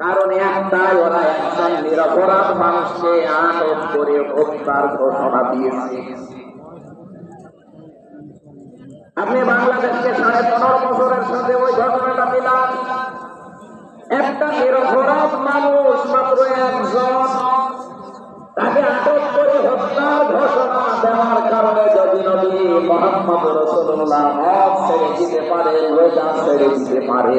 কারণ একটাই, ওরা একজন নিরপরাধ মানুষকে আটক করে হত্যার ঘোষণা দিয়েছে। আপনি বাংলাদেশকে সাড়ে পনেরো বছরের সাথে ওই ঘটনাটা দিলাম একটা নিরপরাধ মানুষ, মাত্র একজন, তাকে আটক করে হত্যার ঘোষণা দেওয়ার কারণে যদি নবী মোহাম্মদ রসুল্লাহ ছেড়ে দিতে পারে রোজা ছেড়ে দিতে পারে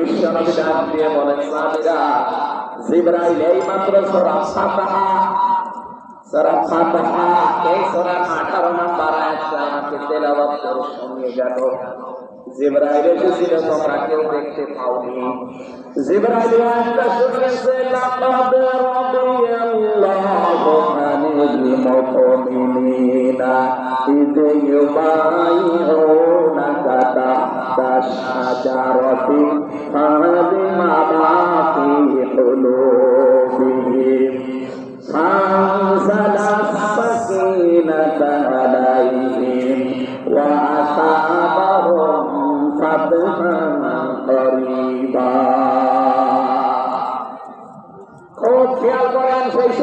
বিশ্ব নবী ডাক দিয়ে বলেন সাহাবীরা জিবরাইল এই মাত্র সূরা ফাতিহা সূরা ফাতিহা এই সূরা 18 নম্বর আয়াতটা আমাকে তেলাওয়াত করে শুনিয়ে গেল জিবরাইল এসেছিল তোমরা কেউ দেখতে পাওনি। জিবরাইল আয়াতটা শুনিয়েছে লাকাদ রাদিয়াল্লাহু আনিল মুমিনিনা ইদ ইউবাইউনাকা তাহতা শাজারাতি ফালিমা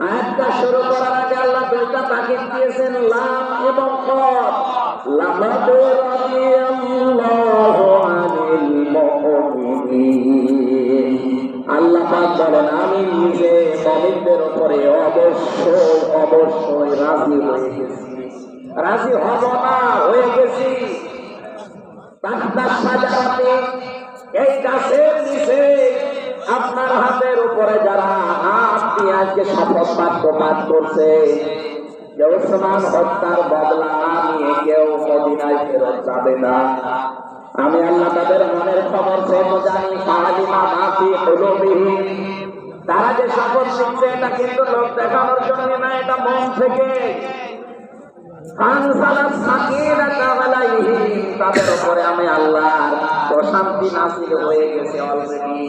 আয়াতটা শুরু করার আগে আল্লাহ দুইটা তাকিদ দিয়েছেন, লাম এবং আমি নিজে মুমিনদের উপরে রাজি হয়ে গেছি। রাজি হব না, হয়ে গেছি। তাহতা এই গাছের নিচে আপনার হাতের উপরে যারা দিয়ে আজকে শপথ বাক্য পাঠ করছে হত্যার বদলা নিয়ে কেউ ফেরত যাবে না। আমি আল্লাহ তাদের মনের খবর জানি তারা যে শপথ নিচ্ছে, এটা কিন্তু লোক দেখানোর জন্য না, এটা মন থেকে। তাদের উপরে আমি আল্লাহর প্রশান্তি নাসিল হয়ে গেছে অলরেডি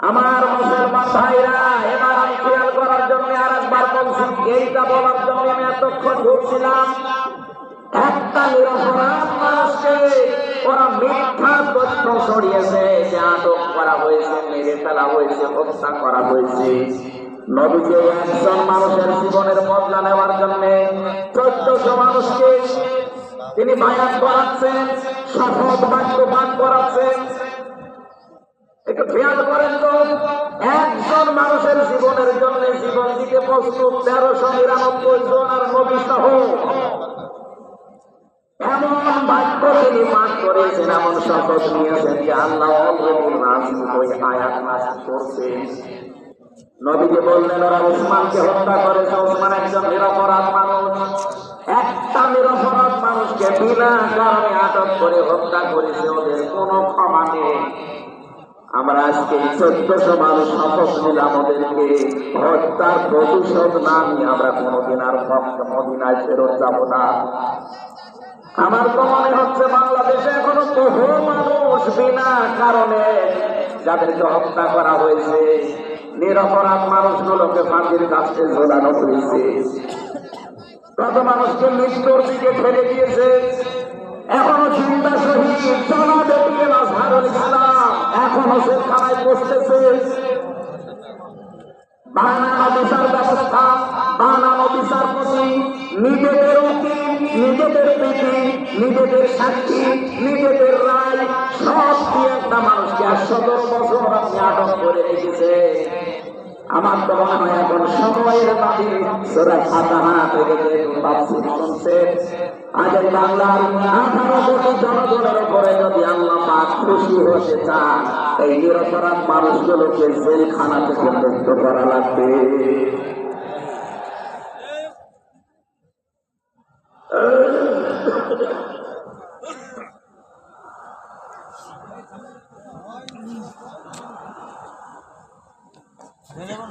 আমার মুসলমান ভাইরা এবার আমি খেয়াল করার জন্য আর একবার বলছি, এইটা বলার জন্য আমি এতক্ষণ ঢুকছিলাম একটা ওরা মিথ্যা তথ্য ছড়িয়েছে আটক করা হয়েছে, মেরে ফেলা হয়েছে, হত্যা করা হয়েছে। একজন মানুষের জীবনের বদলা নেওয়ার জন্য চোদ্দশো মানুষকে তিনি বায়াত করাচ্ছেন, শপথ বাক্য পাঠ করাচ্ছেন একটু খেয়াল করেন তো, একজন মানুষের জীবনের জন্য জীবন প্রস্তুত তেরোশো নিরানব্বই জন আর নবী সহ। এমন বাক্য তিনি পাঠ করেছেন, এমন নিয়েছেন যে আল্লাহ হয়ে আয়াত করছেন নবীকে বললেন, ওরা ওসমানকে হত্যা করেছে ওসমান একজন নিরপরাধ মানুষ। একটা নিরপরাধ মানুষকে বিনা কারণে আটক করে হত্যা করেছে, ওদের কোনো ক্ষমা নেই। আমরা আজকে চোদ্দশো মানুষ শপথ নিলাম ওদেরকে। হত্যার প্রতিশোধ না নিয়ে আমরা কোনোদিন আর ভক্ত মদিনায় ফেরত যাব না। আমার তো মনে হচ্ছে বাংলাদেশে এখনও বহু মানুষ বিনা কারণে যাদেরকে হত্যা করা হয়েছে, নিরপরাধ মানুষগুলোকে ফাঁসির কাছে ঝোলানো হয়েছে। কত মানুষকে মৃত্যুর দিকে ফেলে দিয়েছে। এখনও চিন্তা শহীদ চলা দেখিয়ে আজহারুল ইসলাম এখনও বসতেছে। বানানো বিচার ব্যবস্থা বানানো বিচারপতি নিজেদের নিজেদের পিঠি নিজেদের সাক্ষী, নিজেদের রায়, সব দিয়ে একটা মানুষকে আর সতেরো বছর আপনি আটক করে রেখেছে। আমার তো মনে হয় এখন সময়ের দাবি সোরা ফাতাহা থেকে যে তাফসীর শুনছেন আজ এই বাংলার আঠারো কোটি জনগণের উপরে যদি আল্লাহ পাক খুশি হতে চান, এই নিরপরাধ মানুষগুলোকে জেলখানা থেকে মুক্ত করা লাগবে।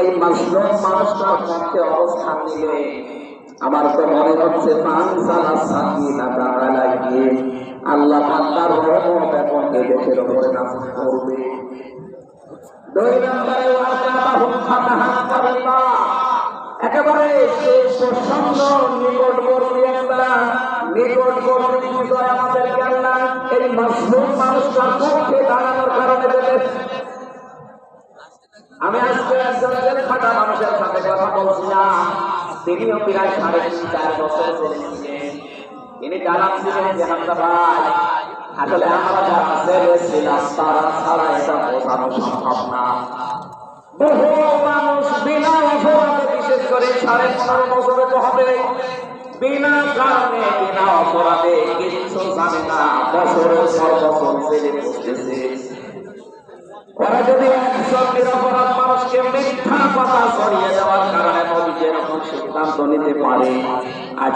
এই মাসলুম মানুষটার পক্ষে অবস্থান নিলে। আমার তো মনে হচ্ছে আল্লাহ দেশের উপরে করবে। দুই নম্বরে একেবারে আমি আজকে একজন জেল খাটা মানুষের সাথে কথা বলছিলাম। তিনিও প্রায় সাড়ে তিন চার বছর জেলে ছিলেন। তিনি জানাচ্ছিলেন যে হামদা ভাই আসলে আমরা যারা ছিলাম তারা ছাড়া এটা বোঝানো সম্ভব না। বহু মানুষ বিনা অপরাধে, বিশেষ করে সাড়ে পনেরো বছরে তো হবে বিনা কারণে বিনা অপরাধে কিছু জানে না বছরে বছর জেলে বসতেছে। ওরা যদি একজন নিরপরাধ সিদ্ধান্ত নিতে পারে। আজ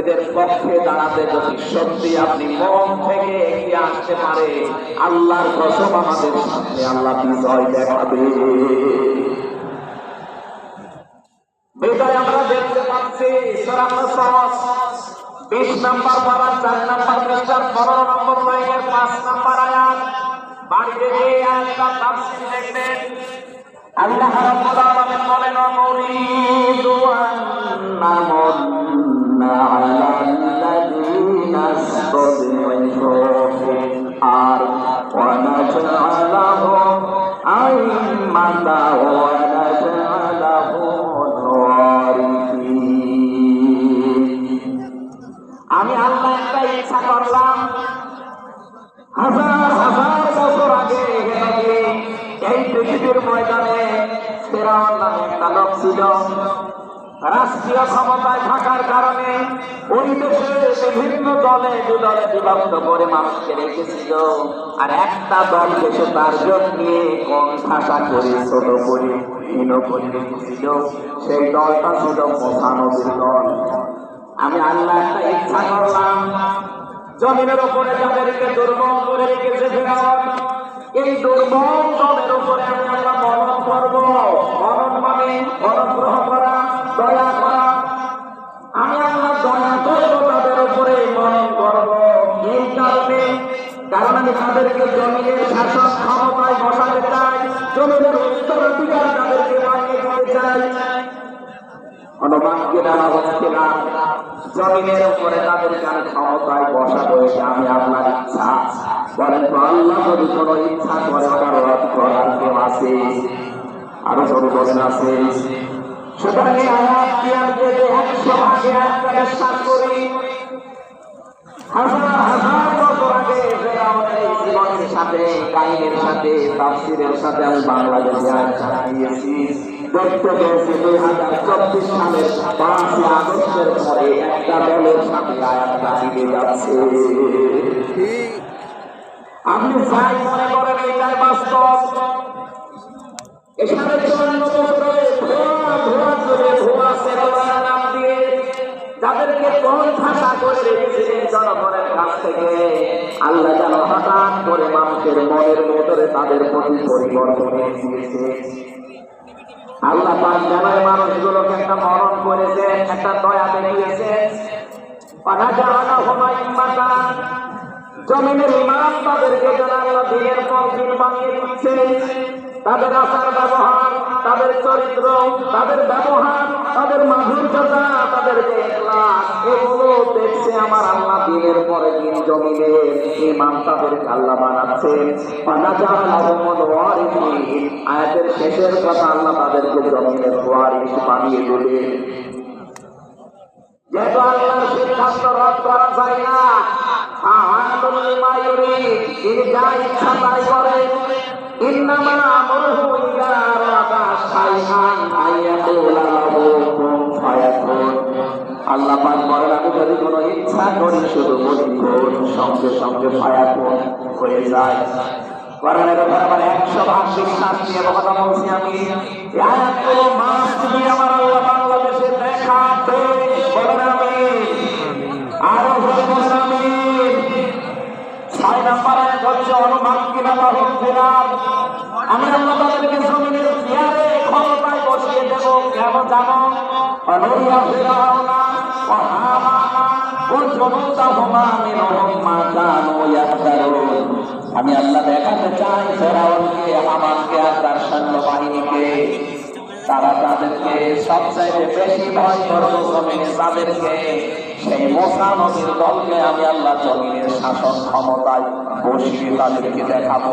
এদের পক্ষে দাঁড়াতে যদি সত্যি আপনি মন থেকে এগিয়ে আসতে পারে, আল্লাহর কসম আমাদের সামনে আল্লাহ বিজয় দেখাবে। বিদায় আমরা দেখতে পাচ্ছি বিশ নম্বর পাড়ার চার নম্বর পৃষ্ঠার পনেরো নম্বর লাইনের পাঁচ নম্বর আয়াত। বাড়িতে গিয়ে আয়াতটা তাফসীর দেখবেন। আল্লাহ রাব্বুল আলামিন বলেন মুরিদু আন্নামুন্না ওয়া রাষ্ট্রীয় ক্ষমতায় থাকার কারণে ওই দেশে বিভিন্ন দলে দুদলে বিভক্ত করে মানুষকে রেখেছিল। আর একটা দল দেশে তার নিয়ে কম ভাষা করে, ছোট করে হীন করে রেখেছিল। সেই দলটা ছিল মহানবীর দল। আমি আল্লাহ একটা ইচ্ছা করলাম, জমিনের উপরে যাদেরকে দুর্বল করে রেখেছে ফেরাউন। এই দুর্বল জমের উপরে আমি আল্লাহ মনন করব। মনন মানে অনুগ্রহ করা। দয়া করা। আমি আল্লাহ দয়া করব তাদের উপরে মনন করব এই কারণে, কারণ আমি তাদেরকে জমিনের শাসন ক্ষমতায় বসাতে চাই, জমিনের উত্তরাধিকার তাদেরকে বানিয়ে দিতে চাই। অনুমান কিনা নগদ কিনা জমিনের উপরে তাদের গান ক্ষমতায় বসা রয়েছে আমি আপনার ইচ্ছা। বলেন তো, আল্লাহ যদি কোনো ইচ্ছা করে রদ করার কেউ আছে? আরও সরু আছে? সুতরাং এই আয়াত কি আমি যদি একশো ভাগে একটা বিশ্বাস করি হাজার হাজার বছর আগে ফেরাউনের এই জীবনের সাথে কাহিনীর সাথে তাফসিরের সাথে আমি বাংলাদেশে আয়াতটা দেখতে পেয়েছি দুই হাজার চব্বিশ সালের পাঁচই আগস্টের পরে একটা দলের সাথে আয়াতটা দিয়ে যাচ্ছে। আপনি যাই মনে করেন এটাই বাস্তব। এই সাড়ে চুয়ান্ন বছরে সেরোলার নাম দিয়ে যাদেরকে কোন ভাষা করে কাছ থেকে। আল্লাহ হঠাৎ করে মানুষের মনের তাদের প্রতি পরিবর্তন আল্লাহ পাক মানুষগুলোকে একটা মরণ করেছে একটা দয়া দেখিয়েছে জমিনের ইমাম তাদেরকে যেন আল্লাহ দিনের পর দিন বানিয়ে দিচ্ছে তাদের আচার ব্যবহার, তাদের চরিত্র, তাদের ব্যবহার, তাদের মাধুর্যতা তাদের এগুলো দেখছে আমার আল্লাহ দিনের পরে দিন আল্লাহ আয়াতের শেষের কথা আল্লাহ তাদেরকে জমিনের বানিয়ে দেবে। যেহেতু আল্লাহর সিদ্ধান্ত রদ করা যায় না তিনি যা ইচ্ছা তাই শাইআন আইয়াকুলা লাহু কুন ফায়াকুন আল্লাহ পাক আমি যদি কোনো ইচ্ছা করি, শুধু বলি কোন সঙ্গে সঙ্গে ফায়াকুন হয়ে যায়। আমি। আয়াতগুলো মাস আমি। আরও আমি। ছয় নাম্বার আয়াত হচ্ছে, অনুমান কিনা বা হুকুরার আমি তাদেরকে জমিনের চেয়ারে ক্ষমতায় বসিয়ে দেব কেন জানো? অনুরিয়া আমি আল্লাহ দেখাতে চাই ফেরাউনকে হামানকে আর তার সৈন্যবাহিনীকে। তারা তাদেরকে সবচাইতে বেশি ভয় করব জমিনে তাদেরকে। সেই মোসা নদীর দলকে আমি আল্লাহ জমিনের শাসন ক্ষমতায় বসিয়ে তাদেরকে দেখাবো।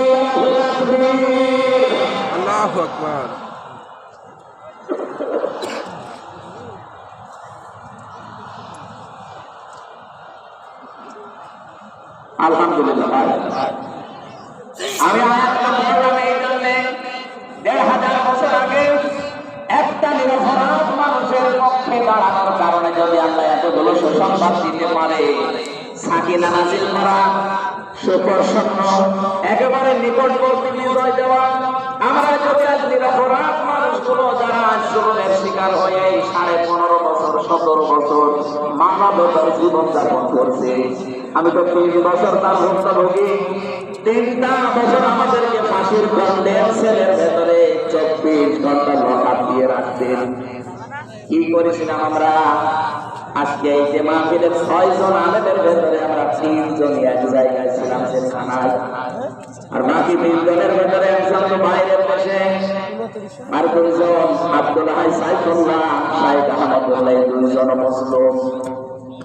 আল্লাহু আকবার। আলহামদুলিল্লাহ আমি আয়াতটা বললাম এই জন্যে দেড় হাজার বছর আগে একটা নিরপরাধ মানুষের পক্ষে দাঁড়ানোর কারণে যদি আল্লাহ এতগুলো সুসংবাদ দিতে পারে সাকিনা নাজিল করা একেবারে নিকটবর্তী বিজয় দেওয়া আমরা যদি আজ নিরপরাধ মানুষগুলো যারা জীবনের শিকার হয়ে এই সাড়ে পনেরো বছর, সতেরো বছর মানবতার জীবন যাপন করছে। আমি তো তিন বছর তার ভুক্তভোগী। তিনটা বছর আমাদেরকে ফাঁসির সেলের ভেতরে চব্বিশ ঘণ্টা লকাপ দিয়ে রাখতেন। কি করেছিলাম আমরা? আজকে এই যে মাহফিলের ছয় জন আলেমের ভেতরে আমরা তিনজন এক জায়গায় ছিলাম সে থানায় আর বাকি তিনজনের ভেতরে একজন বাইরের দেশে আর দুইজন আব্দুল হাই সাইফুল্লাহ, শাহিদ আহমদুল্লাহ দুইজন মুসলিম।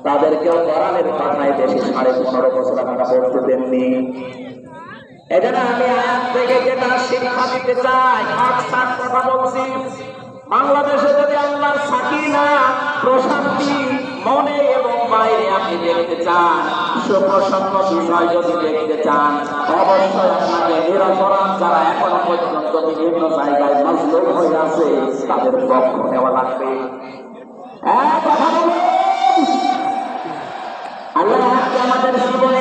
তাদেরকেও কোরআনের কথায় দেশে সাড়ে পনেরো বছর আপনারা পড়তে দেননি। এজন্য আমি আয়াত থেকে যেটা শিক্ষা দিতে চাই হক কথা বলছি। বাংলাদেশে যদি আল্লাহর সাকিনা, প্রশান্তি, মনে এবং বাইরে আপনি দেখতে চান, সুপ্রসন্ন বিষয় যদি দেখতে চান, অবশ্যই আপনাকে নিরপরাধ যারা এখনও পর্যন্ত বিভিন্ন জায়গায় মজলুম হয়ে আছে, তাদের পক্ষ নেওয়া লাগবে। বলুন। আল্লাহ আমাদের জীবনে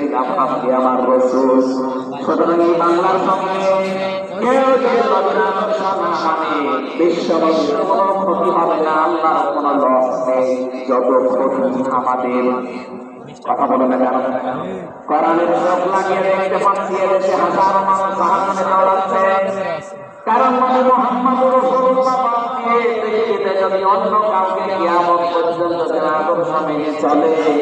দিলাম আপনি আমার রসুল। সুতরাং এই বাংলার সঙ্গে যদি কারণ দিয়ে অন্য কাউকে চলে